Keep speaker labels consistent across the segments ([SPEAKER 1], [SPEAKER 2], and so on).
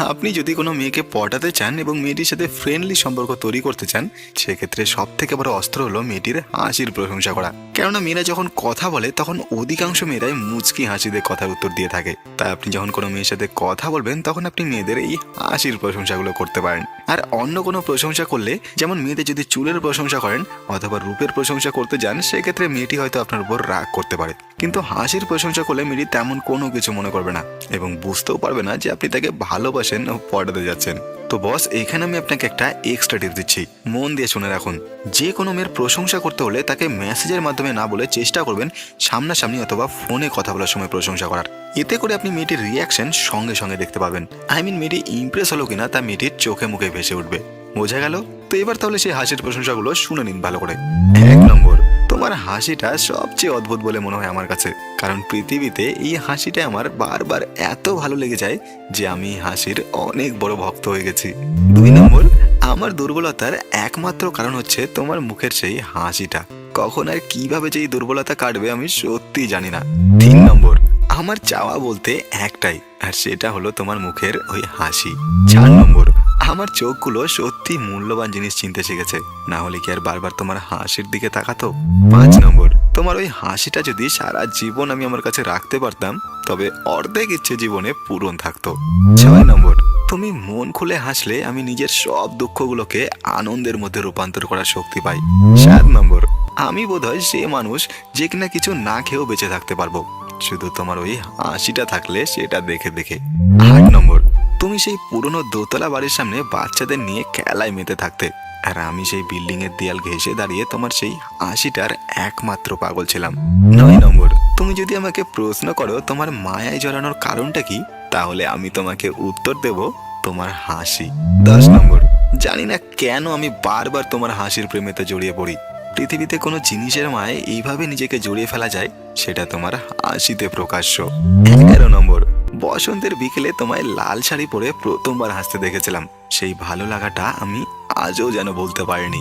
[SPEAKER 1] আপনি যদি কোনো মেয়েকে পটাতে চান এবং মেয়েটির সাথে ফ্রেন্ডলি সম্পর্ক তৈরি করতে চান, সেক্ষেত্রে সব থেকে বড় অস্ত্র হলো মেয়েটির হাসির প্রশংসা করা। কেননা মেয়েরা যখন কথা বলে, তখন অধিকাংশ মেয়েরাই মুচকি হাসিতে কথার উত্তর দিয়ে থাকে। তাই আপনি যখন কোনো মেয়ের সাথে কথা বলবেন, তখন আপনি মেয়েদের এই হাসির প্রশংসাগুলো করতে পারেন। আর অন্য কোনো প্রশংসা করলে, যেমন মেয়েদের যদি চুলের প্রশংসা করেন অথবা রূপের প্রশংসা করতে যান, সেক্ষেত্রে মেয়েটি হয়তো আপনার উপর রাগ করতে পারে। কিন্তু হাসির প্রশংসা করলে মেয়েটি তেমন কোনো কিছু মনে করবে না এবং বুঝতেও পারবে না যে আপনি তাকে ভালোবাসেন ও পটাতে যাচ্ছেন। তো বস এখানে আমি আপনাকে একটা এক্সট্রা টিপ দিচ্ছি। মন দিয়ে শুনে রাখুন। যে কোনো মেয়ের প্রশংসা করতে হলে তাকে মেসেজের মাধ্যমে না বলে চেষ্টা করবেন সামনাসামনি অথবা ফোনে কথা বলার সময় প্রশংসা করার। এতে করে আপনি মেয়েটির রিয়াকশন সঙ্গে সঙ্গে দেখতে পাবেন। আই মিন মেয়েটি ইমপ্রেস হলো কিনা তা মেয়েটির চোখে মুখে ভেসে উঠবে। বোঝা গেল? তো এবার তাহলে সেই হাসির প্রশংসাগুলো শুনে নিন ভালো করে। এক নম্বর তোমার হাসিটা সবচেয়ে অদ্ভুত বলে মনে হয় আমার কাছে। কারণ পৃথিবীতে এই হাসিটা আমার বারবার এত ভালো লেগে যায় যে আমি হাসির অনেক বড় ভক্ত হয়ে গেছি। দুই নম্বর, আমার দুর্বলতার একমাত্র কারণ হচ্ছে তোমার মুখের সেই হাসিটা। কখন আর কীভাবে যে এই দুর্বলতা কাটবে আমি সত্যি জানি না। তিন নম্বর, আমার চাওয়া বলতে একটাই, আর সেটা হলো তোমার মুখের ওই হাসি। চার নম্বর আমার চোখগুলো সত্যি মূল্যবান জিনিস চিনতে শিখেছে। না হলে কি আর বারবার তোমার হাসির দিকে তাকাতো? পাঁচ নম্বর, তোমার ওই হাসিটা যদি সারা জীবন আমি আমার কাছে রাখতে পারতাম, তবে অর্ধেক ইচ্ছে জীবনে পূরণ থাকতো। ছয় নম্বর, তুমি মন খুলে হাসলে আমি নিজের সব দুঃখগুলোকে আনন্দের মধ্যে রূপান্তর করার শক্তি পাই। সাত নম্বর, আমি বোধহয় সে মানুষ যে কিনা কিছু না খেয়েও বেঁচে থাকতে পারব। শুধু তোমার ওই হাসিটা থাকলে সেটা দেখে দেখে। তুমি সেই পুরনো দোতলা বাড়ির সামনে বাচ্চাদের নিয়ে খেলায় মেতে থাকতে। আর আমি সেই বিল্ডিং এর দেয়াল ঘেঁষে দাঁড়িয়ে তোমার সেই হাসিটার একমাত্র পাগল ছিলাম। নয় নম্বর, তুমি যদি আমাকে প্রশ্ন করো তোমার মায়ায় জড়ানোর কারণটা কি, তাহলে আমি তোমাকে উত্তর দেব তোমার হাসি। দশ নম্বর, জানি না কেন আমি বারবার তোমার হাসির প্রেমেতে জড়িয়ে পড়ি। পৃথিবীতে কোনো জিনিসের মায়ে এইভাবে নিজেকে জড়িয়ে ফেলা যায়, সেটা তোমার হাসিতে প্রকাশ্য। এগারো নম্বর বসন্তের বিকেলে তোমায় লাল শাড়ি পরে প্রথমবার হাসতে দেখেছিলাম। সেই ভালো লাগাটা আমি আজও যেন বলতে পারিনি।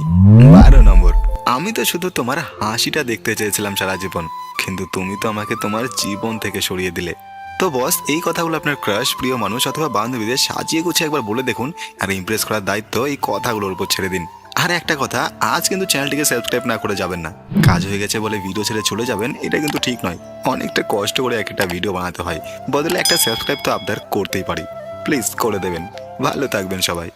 [SPEAKER 1] বারো নম্বর, আমি তো শুধু তোমার হাসিটা দেখতে চেয়েছিলাম সারা জীবন, কিন্তু তুমি তো আমাকে তোমার জীবন থেকে সরিয়ে দিলে। তো বস, এই কথাগুলো আপনার ক্রাশ প্রিয় মানুষ অথবা বান্ধবীদের সাজিয়ে গুছিয়ে একবার বলে দেখুন আর ইমপ্রেস করার দায়িত্ব এই কথাগুলোর উপর ছেড়ে দিন। আর একটা কথা, আজ কিন্তু চ্যানেলটিকে সাবস্ক্রাইব না করে যাবেন না। কাজ হয়ে গেছে বলে ভিডিও ছেড়ে চলে যাবেন, এটা কিন্তু ঠিক নয়। অনেকটা কষ্ট করে এক একটা ভিডিও বানাতে হয়। বদলে একটা সাবস্ক্রাইব তো আপনার করতেই পারি। প্লিজ করে দেবেন। ভালো থাকবেন সবাই।